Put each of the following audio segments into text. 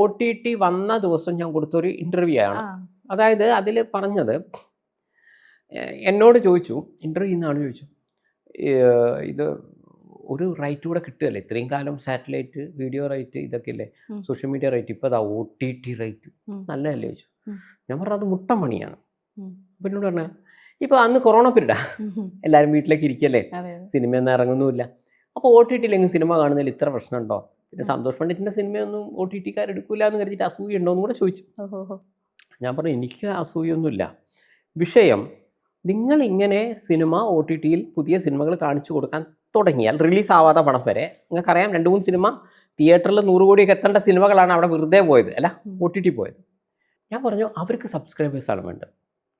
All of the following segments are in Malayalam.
ഒ ടി ടി വന്ന ദിവസം ഞാൻ കൊടുത്തൊരു ഇന്റർവ്യൂ ആണ്. അതായത് അതിൽ പറഞ്ഞത് എന്നോട് ചോദിച്ചു ഇന്റർവ്യൂ എന്നാണ് ചോദിച്ചു. ഇത് ഒരു റൈറ്റ് കൂടെ കിട്ടുകയല്ലേ? ഇത്രയും കാലം സാറ്റലൈറ്റ് വീഡിയോ റൈറ്റ് ഇതൊക്കെ അല്ലേ? സോഷ്യൽ മീഡിയ റൈറ്റ് ഇപ്പോൾ അതാ ഒ ടി ടി റൈറ്റ്. നല്ലതല്ലേ ചോദിച്ചു. ഞാൻ പറഞ്ഞത് അത് മുട്ടം പണിയാണ്. അപ്പം എന്നോട് പറഞ്ഞ ഇപ്പോൾ അന്ന് കൊറോണ പിരീഡാ. എല്ലാവരും വീട്ടിലേക്ക് ഇരിക്കല്ലേ. സിനിമയൊന്നും ഇറങ്ങുന്നുമില്ല. അപ്പോൾ ഒ ടി ടിയിലെങ്കിലും സിനിമ കാണുന്നതിൽ ഇത്ര പ്രശ്നമുണ്ടോ? പിന്നെ സന്തോഷ് പണ്ഡിറ്റിന്റെ സിനിമയൊന്നും ഒ ടി ടിക്കാർ എടുക്കില്ല എന്ന് കരുതിയിട്ട് അസൂയ ഉണ്ടോ എന്ന് കൂടെ ചോദിച്ചു. ഞാൻ പറഞ്ഞു എനിക്ക് അസൂയൊന്നുമില്ല. വിഷയം നിങ്ങൾ ഇങ്ങനെ സിനിമ ഒ ടി ടിയിൽ പുതിയ സിനിമകൾ കാണിച്ചു കൊടുക്കാൻ തുടങ്ങിയാൽ റിലീസ് ആവാത്ത പണം വരെ നിങ്ങൾക്കറിയാം രണ്ട് മൂന്ന് സിനിമ തിയേറ്ററിൽ നൂറ് കോടിയൊക്കെ എത്തേണ്ട സിനിമകളാണ് അവിടെ വെറുതെ പോയത് അല്ല. ഒ ടി ടി പോയത്. ഞാൻ പറഞ്ഞു അവർക്ക് സബ്സ്ക്രൈബേഴ്സാണ് വേണ്ടത്.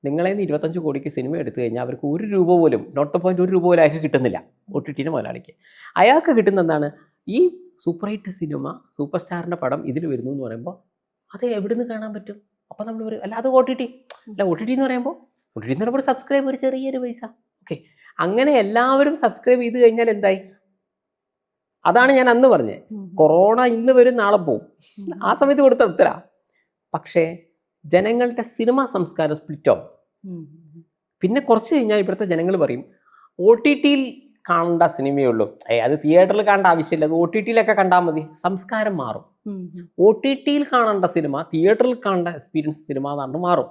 നിങ്ങളെ നിന്ന് ഇരുപത്തഞ്ച് കോടിക്ക് സിനിമ എടുത്തു കഴിഞ്ഞാൽ അവർക്ക് ഒരു രൂപ പോലും നോട്ട് ദ പോയിന്റ് ഒരു രൂപ പോലും അയാൾക്ക് കിട്ടുന്നില്ല ഒ ടി ടിന്റെ മുതലാളിക്ക്. അയാൾക്ക് കിട്ടുന്ന എന്താണ്? ഈ സൂപ്പർ ഹിറ്റ് സിനിമ സൂപ്പർ സ്റ്റാറിന്റെ പടം ഇതിൽ വരുന്നു എന്ന് പറയുമ്പോൾ അത് എവിടുന്ന് കാണാൻ പറ്റും? അപ്പോൾ നമ്മൾ പറയും അല്ല അത് ഒ ടി ടി അല്ല ഒ ടി ടി എന്ന് പറയുമ്പോൾ ഒ ടി ടി എന്ന് പറയുമ്പോൾ സബ്സ്ക്രൈബ് ഒരു ചെറിയൊരു പൈസ. ഓക്കെ അങ്ങനെ എല്ലാവരും സബ്സ്ക്രൈബ് ചെയ്ത് കഴിഞ്ഞാൽ എന്തായി? അതാണ് ഞാൻ അന്ന് പറഞ്ഞത്. കൊറോണ ഇന്ന് വരും നാളെ പോവും. ആ സമയത്ത് കൊടുത്ത ഉത്തര. പക്ഷേ ജനങ്ങളുടെ സിനിമ സംസ്കാരം സ്പ്ലിറ്റ് ആവും. പിന്നെ കുറച്ച് കഴിഞ്ഞാൽ ഇവിടുത്തെ ജനങ്ങൾ പറയും ഒ ടി ടിയിൽ കാണേണ്ട സിനിമയേ ഉള്ളൂ. ഏ അത് തിയേറ്ററിൽ കാണേണ്ട ആവശ്യമില്ല. അത് ഒ ടി ടിയിലൊക്കെ കണ്ടാൽ മതി. സംസ്കാരം മാറും. ഒ ടി ടിയിൽ കാണേണ്ട സിനിമ തിയേറ്ററിൽ കാണേണ്ട എക്സ്പീരിയൻസ് സിനിമ എന്നാണ് മാറും.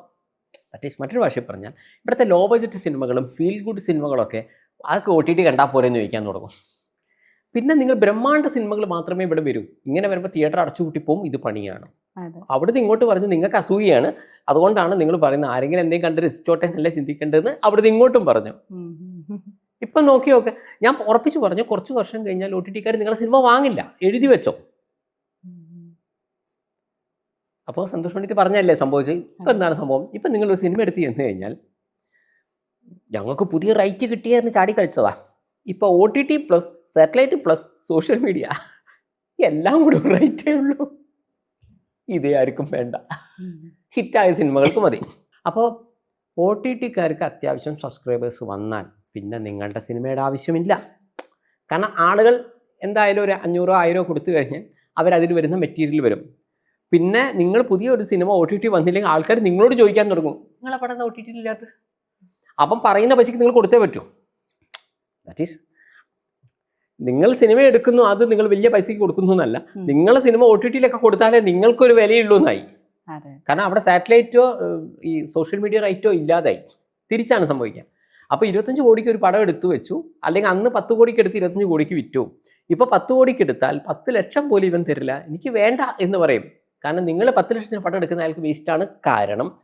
ഈസ് മറ്റൊരു ഭാഷയിൽ പറഞ്ഞാൽ ഇവിടുത്തെ ലോ ബഡ്ജറ്റ് സിനിമകളും ഫീൽ ഗുഡ് സിനിമകളൊക്കെ അതൊക്കെ ഒ ടി ടി കണ്ടാൽ പോരെന്ന് ചോദിക്കാൻ തുടങ്ങും. പിന്നെ നിങ്ങൾ ബ്രഹ്മാണ്ട സിനിമകൾ മാത്രമേ ഇവിടെ വരൂ. ഇങ്ങനെ വരുമ്പോൾ തിയേറ്റർ അടച്ചു കൂട്ടിപ്പോവും ഇത് പണിയാണ്. അവിടെ അവിടുന്ന് ഇങ്ങോട്ട് പറഞ്ഞു നിങ്ങൾക്ക് അസൂയാണ് അതുകൊണ്ടാണ് നിങ്ങൾ പറയുന്നത് ആരെങ്കിലും എന്തെങ്കിലും കണ്ട് രസിച്ചോട്ടെ നല്ല ചിന്തിക്കേണ്ടതെന്ന്? അവിടുന്ന് ഇങ്ങോട്ടും പറഞ്ഞു. ഇപ്പം നോക്കി നോക്ക്. ഞാൻ ഉറപ്പിച്ച് പറഞ്ഞു കുറച്ച് വർഷം കഴിഞ്ഞാൽ ഒ ടി ടിക്കാർ നിങ്ങളുടെ സിനിമ വാങ്ങില്ല. എഴുതി വെച്ചോ. അപ്പോൾ സന്തോഷ് പണ്ഡിറ്റ് പറഞ്ഞല്ലേ സംഭവിച്ചത്? ഇപ്പം എന്താണ് സംഭവം? ഇപ്പം നിങ്ങളൊരു സിനിമ എടുത്ത് ചെന്ന് കഴിഞ്ഞാൽ ഞങ്ങൾക്ക് പുതിയ റൈറ്റ് കിട്ടിയെന്ന് ചാടിക്കളിച്ചതാ ഇപ്പോൾ O T T plus satellite plus social media എല്ലാം കൂടെ റൈറ്റേ ഉള്ളൂ. ഇതേ ആർക്കും വേണ്ട. ഹിറ്റായ സിനിമകൾക്ക് മതി. അപ്പോൾ ഒ ടി ടിക്കാർക്ക് അത്യാവശ്യം സബ്സ്ക്രൈബേഴ്സ് വന്നാൽ പിന്നെ നിങ്ങളുടെ സിനിമയുടെ ആവശ്യമില്ല. കാരണം ആളുകൾ എന്തായാലും ഒരു അഞ്ഞൂറോ ആയിരോ കൊടുത്തു കഴിഞ്ഞാൽ അവരതിൽ വരുന്ന മെറ്റീരിയൽ വരും. പിന്നെ നിങ്ങൾ പുതിയ ഒരു സിനിമ ഒ ടി ടി വന്നില്ലെങ്കിൽ ആൾക്കാർ നിങ്ങളോട് ചോദിക്കാൻ തുടങ്ങും. നിങ്ങളെ പടം ഒ ടി ടി ഇല്ലാത്ത അപ്പം പറയുന്ന പൈസക്ക് നിങ്ങൾ കൊടുത്തേ പറ്റൂ. ദാറ്റ് ഈസ് നിങ്ങൾ സിനിമ എടുക്കുന്നു അത് നിങ്ങൾ വലിയ പൈസയ്ക്ക് കൊടുക്കുന്നു എന്നല്ല. നിങ്ങൾ സിനിമ ഒ ടി ടിയിലൊക്കെ കൊടുത്താലേ നിങ്ങൾക്കൊരു വിലയുള്ളൂ എന്നായി കാരണം അവിടെ സാറ്റലൈറ്റോ ഈ സോഷ്യൽ മീഡിയ റൈറ്റോ ഇല്ലാതായി. തിരിച്ചാണ് സംഭവിക്കുക അപ്പോൾ ഇരുപത്തഞ്ച് കോടിക്ക് ഒരു പടം എടുത്തു വെച്ചു. അല്ലെങ്കിൽ അന്ന് പത്ത് കോടിക്ക് എടുത്ത് ഇരുപത്തഞ്ച് കോടിക്ക് വിറ്റു. ഇപ്പോൾ പത്ത് കോടിക്ക് എടുത്താൽ പത്ത് ലക്ഷം പോലും ഇവൻ തരില്ല. എനിക്ക് വേണ്ട എന്ന് പറയും. കാരണം നിങ്ങൾ പത്ത് ലക്ഷത്തിന് പടം എടുക്കുന്ന അയാൾക്ക് വേസ്റ്റാണ് കാരണം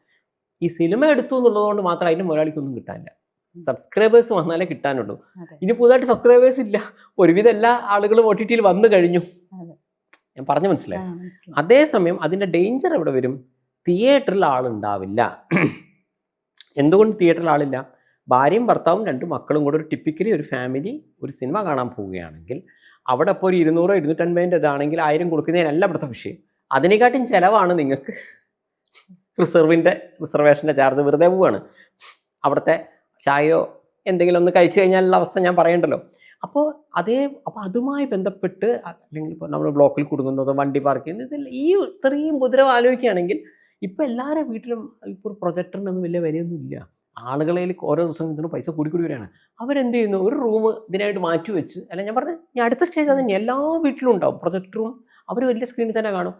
ഈ സിനിമ എടുത്തു എന്നുള്ളതുകൊണ്ട് മാത്രം അതിന് മുതലാളിക്കൊന്നും കിട്ടാനില്ല. സബ്സ്ക്രൈബേഴ്സ് വന്നാലേ കിട്ടാനുള്ളൂ. ഇനി പുതുതായിട്ട് സബ്സ്ക്രൈബേഴ്സ് ഇല്ല. ഒരുവിധം എല്ലാ ആളുകളും ഒ ടി ടിയിൽ വന്നു കഴിഞ്ഞു. ഞാൻ പറഞ്ഞു മനസ്സിലായി. അതേസമയം അതിന്റെ ഡേഞ്ചർ എവിടെ വരും? തിയേറ്ററിൽ ആളുണ്ടാവില്ല. എന്തുകൊണ്ട് തിയേറ്ററിൽ ആളില്ല? ഭാര്യയും ഭർത്താവും രണ്ട് മക്കളും കൂടെ ഒരു ടിപ്പിക്കലി ഒരു ഫാമിലി ഒരു സിനിമ കാണാൻ പോവുകയാണെങ്കിൽ അവിടെ ഇപ്പോൾ ഒരു ഇരുന്നൂറോ ഇരുന്നൂറ്റൻപതിന്റെ ഇതാണെങ്കിൽ ആയിരം കൊടുക്കുന്നതിനല്ല ഇവിടുത്തെ വിഷയം. അതിനെക്കാട്ടും ചിലവാണ് നിങ്ങൾക്ക് റിസർവിന്റെ റിസർവേഷന്റെ ചാർജ് വെറുതെ പോവാണ്. അവിടുത്തെ ചായയോ എന്തെങ്കിലും ഒന്ന് കഴിച്ചു കഴിഞ്ഞാലുള്ള അവസ്ഥ ഞാൻ പറയണ്ടല്ലോ. അപ്പോൾ അതേ അപ്പോൾ അതുമായി ബന്ധപ്പെട്ട് അല്ലെങ്കിൽ ഇപ്പോൾ നമ്മൾ ബ്ലോക്കിൽ കുടുങ്ങുന്നതോ വണ്ടി പാർക്ക് ചെയ്യുന്നത് ഇതിൽ ഈ ഇത്രയും ഉപദ്രവം ആലോചിക്കുകയാണെങ്കിൽ ഇപ്പോൾ എല്ലാവരുടെ വീട്ടിലും ഇപ്പോൾ പ്രൊജക്ടറിനൊന്നും വലിയ വിലയൊന്നും ഇല്ല ആളുകളിൽ ഓരോ ദിവസം ഇതിന് പൈസ കൂടിക്കൂടി കൂടി വരികയാണ്. അവരെന്ത് ചെയ്യുന്നു? ഒരു റൂം ഇതിനായിട്ട് മാറ്റി വെച്ച് അല്ല ഞാൻ പറഞ്ഞത് ഞാൻ അടുത്ത സ്റ്റേജ് തന്നെ എല്ലാ വീട്ടിലും ഉണ്ടാവും. പ്രൊജക്ടറും അവർ വലിയ സ്ക്രീനിൽ തന്നെ കാണും.